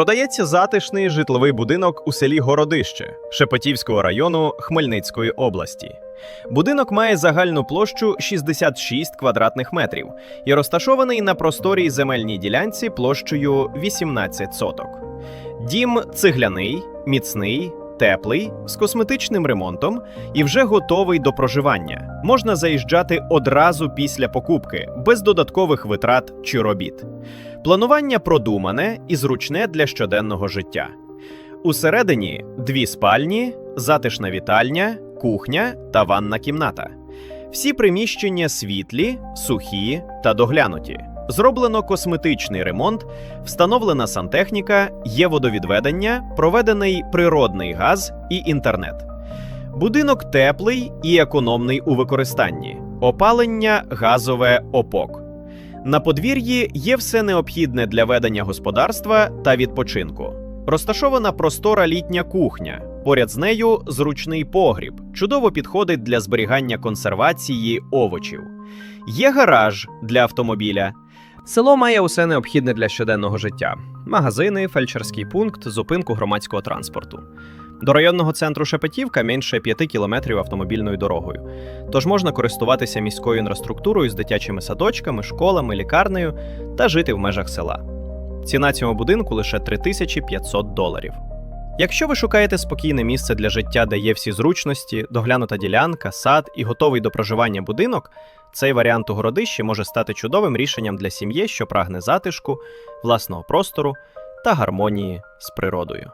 Продається затишний житловий будинок у селі Городище Шепетівського району Хмельницької області. Будинок має загальну площу 66 квадратних метрів і розташований на просторій земельній ділянці площею 18 соток. Дім цегляний, міцний, теплий, з косметичним ремонтом і вже готовий до проживання. Можна заїжджати одразу після покупки, без додаткових витрат чи робіт. Планування продумане і зручне для щоденного життя. Усередині дві спальні, затишна вітальня, кухня та ванна кімната. Всі приміщення світлі, сухі та доглянуті. Зроблено косметичний ремонт, встановлена сантехніка, є водовідведення, проведений природний газ і інтернет. Будинок теплий і економний у використанні. Опалення газове опок. На подвір'ї є все необхідне для ведення господарства та відпочинку. Розташована простора літня кухня. Поряд з нею зручний погріб, чудово підходить для зберігання консервації овочів. Є гараж для автомобіля. Село має усе необхідне для щоденного життя: магазини, фельдшерський пункт, зупинку громадського транспорту. До районного центру Шепетівка менше 5 кілометрів автомобільною дорогою. Тож можна користуватися міською інфраструктурою з дитячими садочками, школами, лікарнею та жити в межах села. Ціна цього будинку лише 3500 доларів. Якщо ви шукаєте спокійне місце для життя, де є всі зручності, доглянута ділянка, сад і готовий до проживання будинок, цей варіант у городищі може стати чудовим рішенням для сім'ї, що прагне затишку, власного простору та гармонії з природою.